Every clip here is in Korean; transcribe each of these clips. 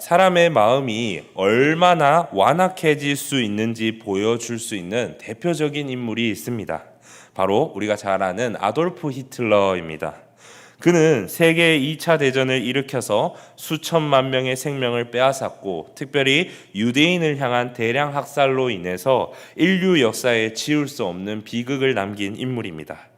사람의 마음이 얼마나 완악해질 수 있는지 보여줄 수 있는 대표적인 인물이 있습니다. 바로 우리가 잘 아는 아돌프 히틀러입니다. 그는 세계 2차 대전을 일으켜서 수천만 명의 생명을 빼앗았고 특별히 유대인을 향한 대량 학살로 인해서 인류 역사에 지울 수 없는 비극을 남긴 인물입니다.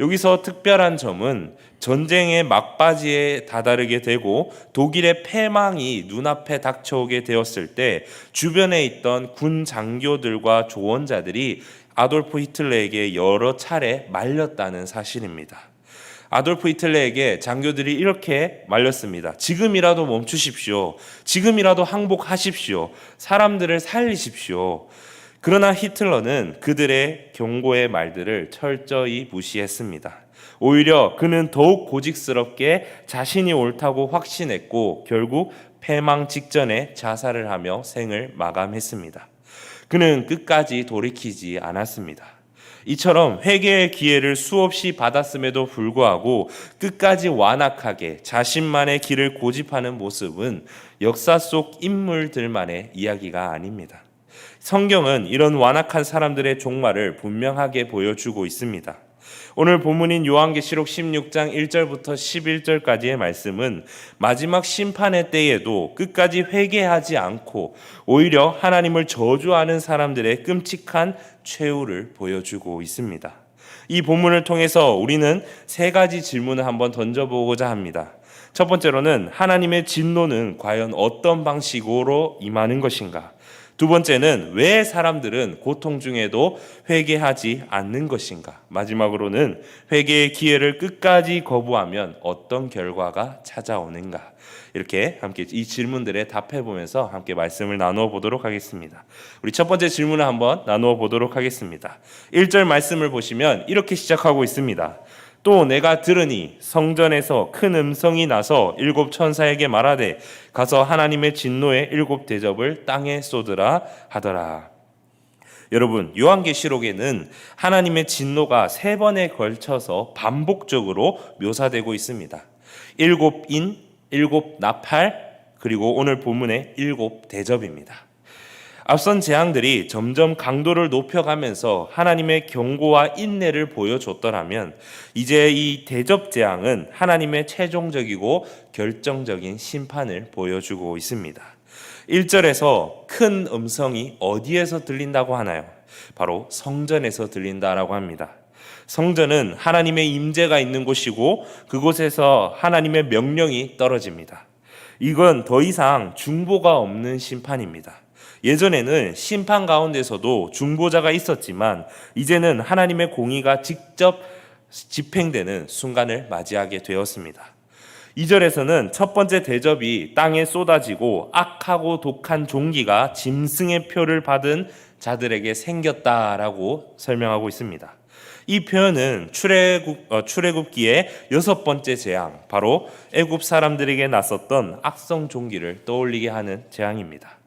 여기서 특별한 점은 전쟁의 막바지에 다다르게 되고 독일의 패망이 눈앞에 닥쳐오게 되었을 때 주변에 있던 군 장교들과 조언자들이 아돌프 히틀러에게 여러 차례 말렸다는 사실입니다. 아돌프 히틀러에게 장교들이 이렇게 말렸습니다. 지금이라도 멈추십시오. 지금이라도 항복하십시오. 사람들을 살리십시오. 그러나 히틀러는 그들의 경고의 말들을 철저히 무시했습니다. 오히려 그는 더욱 고직스럽게 자신이 옳다고 확신했고 결국 패망 직전에 자살을 하며 생을 마감했습니다. 그는 끝까지 돌이키지 않았습니다. 이처럼 회개의 기회를 수없이 받았음에도 불구하고 끝까지 완악하게 자신만의 길을 고집하는 모습은 역사 속 인물들만의 이야기가 아닙니다. 성경은 이런 완악한 사람들의 종말을 분명하게 보여주고 있습니다. 오늘 본문인 요한계시록 16장 1절부터 11절까지의 말씀은 마지막 심판의 때에도 끝까지 회개하지 않고 오히려 하나님을 저주하는 사람들의 끔찍한 최후를 보여주고 있습니다. 이 본문을 통해서 우리는 세 가지 질문을 한번 던져보고자 합니다. 첫 번째로는 하나님의 진노는 과연 어떤 방식으로 임하는 것인가? 두 번째는 왜 사람들은 고통 중에도 회개하지 않는 것인가? 마지막으로는 회개의 기회를 끝까지 거부하면 어떤 결과가 찾아오는가? 이렇게 함께 이 질문들에 답해 보면서 함께 말씀을 나누어 보도록 하겠습니다. 우리 첫 번째 질문을 한번 나누어 보도록 하겠습니다. 1절 말씀을 보시면 이렇게 시작하고 있습니다. 또 내가 들으니 성전에서 큰 음성이 나서 일곱 천사에게 말하되 가서 하나님의 진노의 일곱 대접을 땅에 쏟으라 하더라. 여러분, 요한계시록에는 하나님의 진노가 세 번에 걸쳐서 반복적으로 묘사되고 있습니다. 일곱 인, 일곱 나팔, 그리고 오늘 본문의 일곱 대접입니다. 앞선 재앙들이 점점 강도를 높여가면서 하나님의 경고와 인내를 보여줬더라면 이제 이 대접 재앙은 하나님의 최종적이고 결정적인 심판을 보여주고 있습니다. 1절에서 큰 음성이 어디에서 들린다고 하나요? 바로 성전에서 들린다라고 합니다. 성전은 하나님의 임재가 있는 곳이고 그곳에서 하나님의 명령이 떨어집니다. 이건 더 이상 중보가 없는 심판입니다. 예전에는 심판 가운데서도 중보자가 있었지만 이제는 하나님의 공의가 직접 집행되는 순간을 맞이하게 되었습니다. 2절에서는 첫 번째 대접이 땅에 쏟아지고 악하고 독한 종기가 짐승의 표를 받은 자들에게 생겼다라고 설명하고 있습니다. 이 표현은 출애굽 어, 출애굽기의 여섯 번째 재앙, 바로 애굽 사람들에게 났었던 악성 종기를 떠올리게 하는 재앙입니다.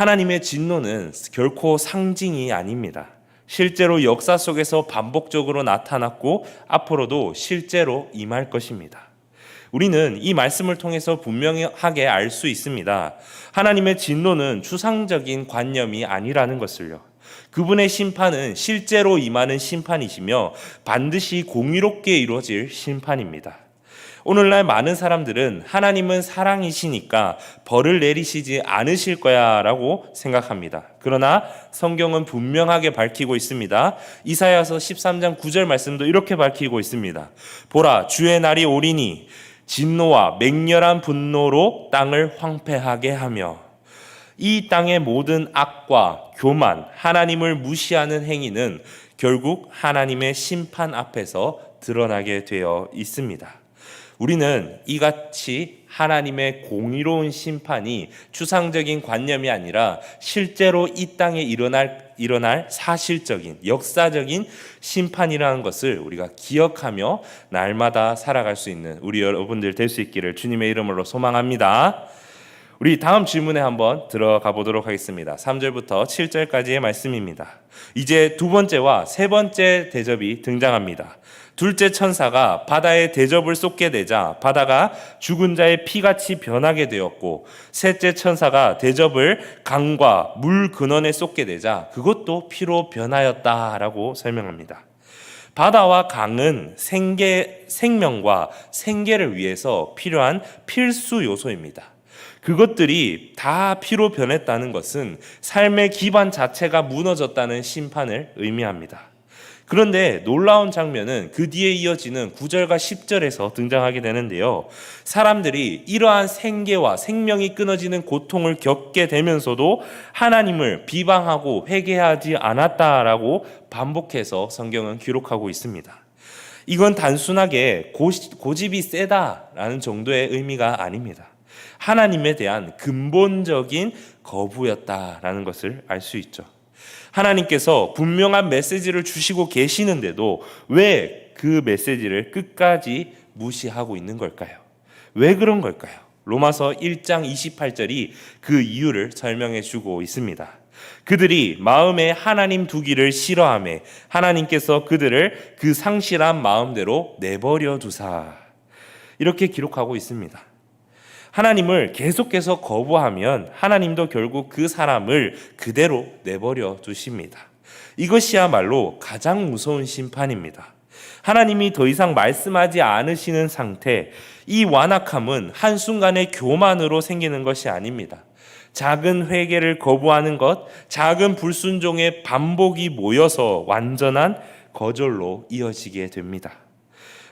하나님의 진노는 결코 상징이 아닙니다. 실제로 역사 속에서 반복적으로 나타났고 앞으로도 실제로 임할 것입니다. 우리는 이 말씀을 통해서 분명하게 알 수 있습니다. 하나님의 진노는 추상적인 관념이 아니라는 것을요. 그분의 심판은 실제로 임하는 심판이시며 반드시 공의롭게 이루어질 심판입니다. 오늘날 많은 사람들은 하나님은 사랑이시니까 벌을 내리시지 않으실 거야 라고 생각합니다. 그러나 성경은 분명하게 밝히고 있습니다. 이사야서 13장 9절 말씀도 이렇게 밝히고 있습니다. 보라, 주의 날이 오리니 진노와 맹렬한 분노로 땅을 황폐하게 하며 이 땅의 모든 악과 교만, 하나님을 무시하는 행위는 결국 하나님의 심판 앞에서 드러나게 되어 있습니다. 우리는 이같이 하나님의 공의로운 심판이 추상적인 관념이 아니라 실제로 이 땅에 일어날 일어날 사실적인 역사적인 심판이라는 것을 우리가 기억하며 날마다 살아갈 수 있는 우리 여러분들 될 수 있기를 주님의 이름으로 소망합니다. 우리 다음 질문에 한번 들어가 보도록 하겠습니다. 3절부터 7절까지의 말씀입니다. 이제 두 번째와 세 번째 대접이 등장합니다. 둘째 천사가 바다에 대접을 쏟게 되자 바다가 죽은 자의 피같이 변하게 되었고 셋째 천사가 대접을 강과 물 근원에 쏟게 되자 그것도 피로 변하였다라고 설명합니다. 바다와 강은 생계, 생명과 생계를 위해서 필요한 필수 요소입니다. 그것들이 다 피로 변했다는 것은 삶의 기반 자체가 무너졌다는 심판을 의미합니다. 그런데 놀라운 장면은 그 뒤에 이어지는 9절과 10절에서 등장하게 되는데요. 사람들이 이러한 생계와 생명이 끊어지는 고통을 겪게 되면서도 하나님을 비방하고 회개하지 않았다라고 반복해서 성경은 기록하고 있습니다. 이건 단순하게 고집이 세다라는 정도의 의미가 아닙니다. 하나님에 대한 근본적인 거부였다라는 것을 알 수 있죠. 하나님께서 분명한 메시지를 주시고 계시는데도 왜 그 메시지를 끝까지 무시하고 있는 걸까요? 왜 그런 걸까요? 로마서 1장 28절이 그 이유를 설명해 주고 있습니다. 그들이 마음에 하나님 두기를 싫어함에 하나님께서 그들을 그 상실한 마음대로 내버려 두사. 이렇게 기록하고 있습니다. 하나님을 계속해서 거부하면 하나님도 결국 그 사람을 그대로 내버려 두십니다. 이것이야말로 가장 무서운 심판입니다. 하나님이 더 이상 말씀하지 않으시는 상태, 이 완악함은 한순간의 교만으로 생기는 것이 아닙니다. 작은 회개를 거부하는 것, 작은 불순종의 반복이 모여서 완전한 거절로 이어지게 됩니다.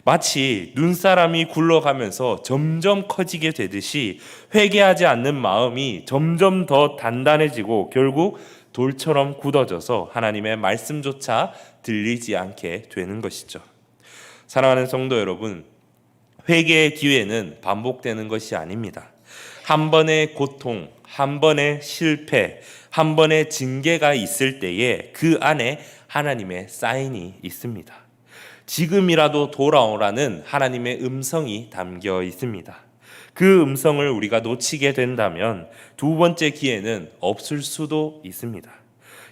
마치 눈사람이 굴러가면서 점점 커지게 되듯이 회개하지 않는 마음이 점점 더 단단해지고 결국 돌처럼 굳어져서 하나님의 말씀조차 들리지 않게 되는 것이죠. 사랑하는 성도 여러분, 회개의 기회는 반복되는 것이 아닙니다. 한 번의 고통, 한 번의 실패, 한 번의 징계가 있을 때에 그 안에 하나님의 사인이 있습니다. 지금이라도 돌아오라는 하나님의 음성이 담겨 있습니다. 그 음성을 우리가 놓치게 된다면 두 번째 기회는 없을 수도 있습니다.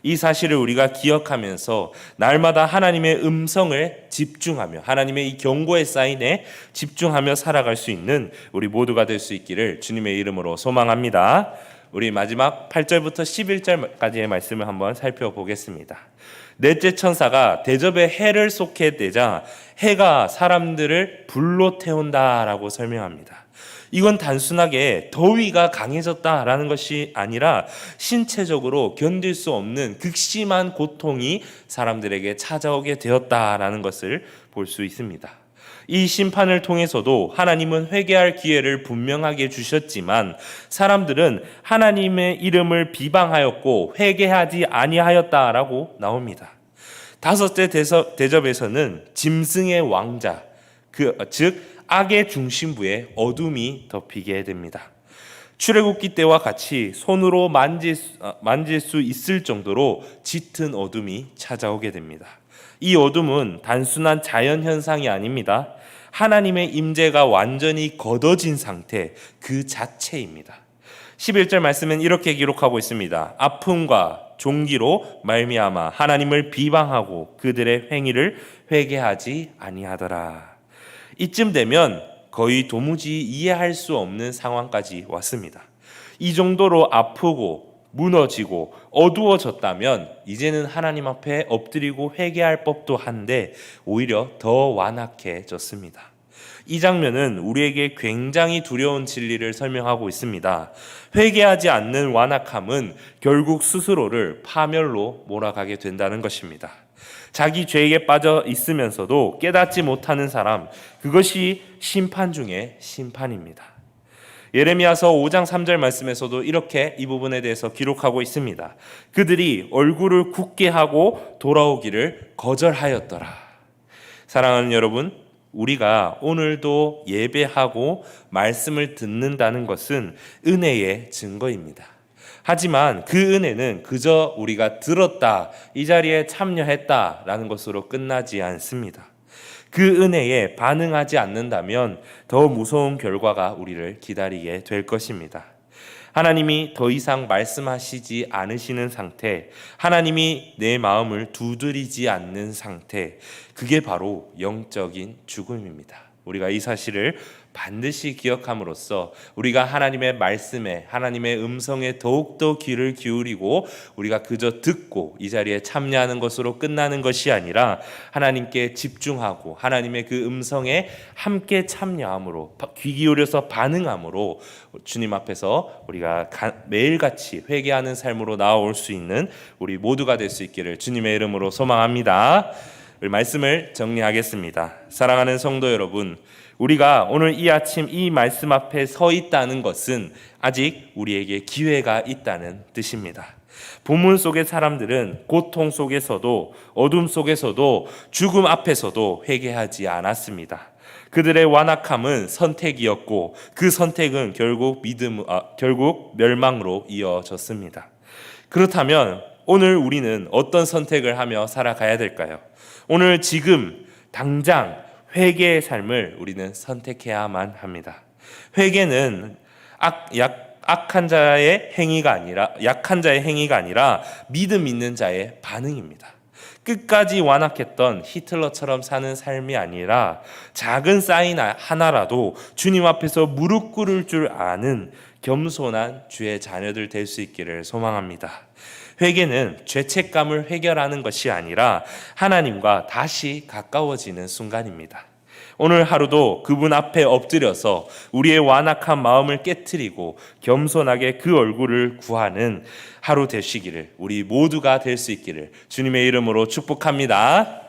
이 사실을 우리가 기억하면서 날마다 하나님의 음성을 집중하며 하나님의 이 경고의 사인에 집중하며 살아갈 수 있는 우리 모두가 될 수 있기를 주님의 이름으로 소망합니다. 우리 마지막 8절부터 11절까지의 말씀을 한번 살펴보겠습니다. 넷째 천사가 대접에 해를 쏟게 되자 해가 사람들을 불로 태운다라고 설명합니다. 이건 단순하게 더위가 강해졌다라는 것이 아니라 신체적으로 견딜 수 없는 극심한 고통이 사람들에게 찾아오게 되었다라는 것을 볼 수 있습니다. 이 심판을 통해서도 하나님은 회개할 기회를 분명하게 주셨지만 사람들은 하나님의 이름을 비방하였고 회개하지 아니하였다라고 나옵니다. 다섯째 대접에서는 짐승의 왕자, 그, 즉 악의 중심부에 어둠이 덮이게 됩니다. 출애굽기 때와 같이 손으로 만질, 어, 만질 수 있을 정도로 짙은 어둠이 찾아오게 됩니다. 이 어둠은 단순한 자연 현상이 아닙니다. 하나님의 임재가 완전히 걷어진 상태 그 자체입니다. 11절 말씀은 이렇게 기록하고 있습니다. 아픔과 종기로 말미암아 하나님을 비방하고 그들의 행위를 회개하지 아니하더라. 이쯤 되면 거의 도무지 이해할 수 없는 상황까지 왔습니다. 이 정도로 아프고 무너지고 어두워졌다면 이제는 하나님 앞에 엎드리고 회개할 법도 한데 오히려 더 완악해졌습니다. 이 장면은 우리에게 굉장히 두려운 진리를 설명하고 있습니다. 회개하지 않는 완악함은 결국 스스로를 파멸로 몰아가게 된다는 것입니다. 자기 죄에 빠져 있으면서도 깨닫지 못하는 사람, 그것이 심판 중에 심판입니다. 예레미야서 5장 3절 말씀에서도 이렇게 이 부분에 대해서 기록하고 있습니다. 그들이 얼굴을 굳게 하고 돌아오기를 거절하였더라. 사랑하는 여러분, 우리가 오늘도 예배하고 말씀을 듣는다는 것은 은혜의 증거입니다. 하지만 그 은혜는 그저 우리가 들었다, 이 자리에 참여했다라는 것으로 끝나지 않습니다. 그 은혜에 반응하지 않는다면 더 무서운 결과가 우리를 기다리게 될 것입니다. 하나님이 더 이상 말씀하시지 않으시는 상태, 하나님이 내 마음을 두드리지 않는 상태, 그게 바로 영적인 죽음입니다. 우리가 이 사실을 반드시 기억함으로써 우리가 하나님의 말씀에 하나님의 음성에 더욱더 귀를 기울이고 우리가 그저 듣고 이 자리에 참여하는 것으로 끝나는 것이 아니라 하나님께 집중하고 하나님의 그 음성에 함께 참여함으로 귀 기울여서 반응함으로 주님 앞에서 우리가 매일같이 회개하는 삶으로 나아올 수 있는 우리 모두가 될 수 있기를 주님의 이름으로 소망합니다. 우리 말씀을 정리하겠습니다. 사랑하는 성도 여러분, 우리가 오늘 이 아침 이 말씀 앞에 서 있다는 것은 아직 우리에게 기회가 있다는 뜻입니다. 본문 속의 사람들은 고통 속에서도 어둠 속에서도 죽음 앞에서도 회개하지 않았습니다. 그들의 완악함은 선택이었고 그 선택은 결국 믿음 아, 결국 멸망으로 이어졌습니다. 그렇다면 오늘 우리는 어떤 선택을 하며 살아가야 될까요? 오늘 지금 당장 회개의 삶을 우리는 선택해야만 합니다. 회개는 악, 약, 악한 자의 행위가 아니라 약한 자의 행위가 아니라 믿음 있는 자의 반응입니다. 끝까지 완악했던 히틀러처럼 사는 삶이 아니라 작은 사인 하나라도 주님 앞에서 무릎 꿇을 줄 아는 겸손한 주의 자녀들 될 수 있기를 소망합니다. 회개는 죄책감을 해결하는 것이 아니라 하나님과 다시 가까워지는 순간입니다. 오늘 하루도 그분 앞에 엎드려서 우리의 완악한 마음을 깨뜨리고 겸손하게 그 얼굴을 구하는 하루 되시기를 우리 모두가 될 수 있기를 주님의 이름으로 축복합니다.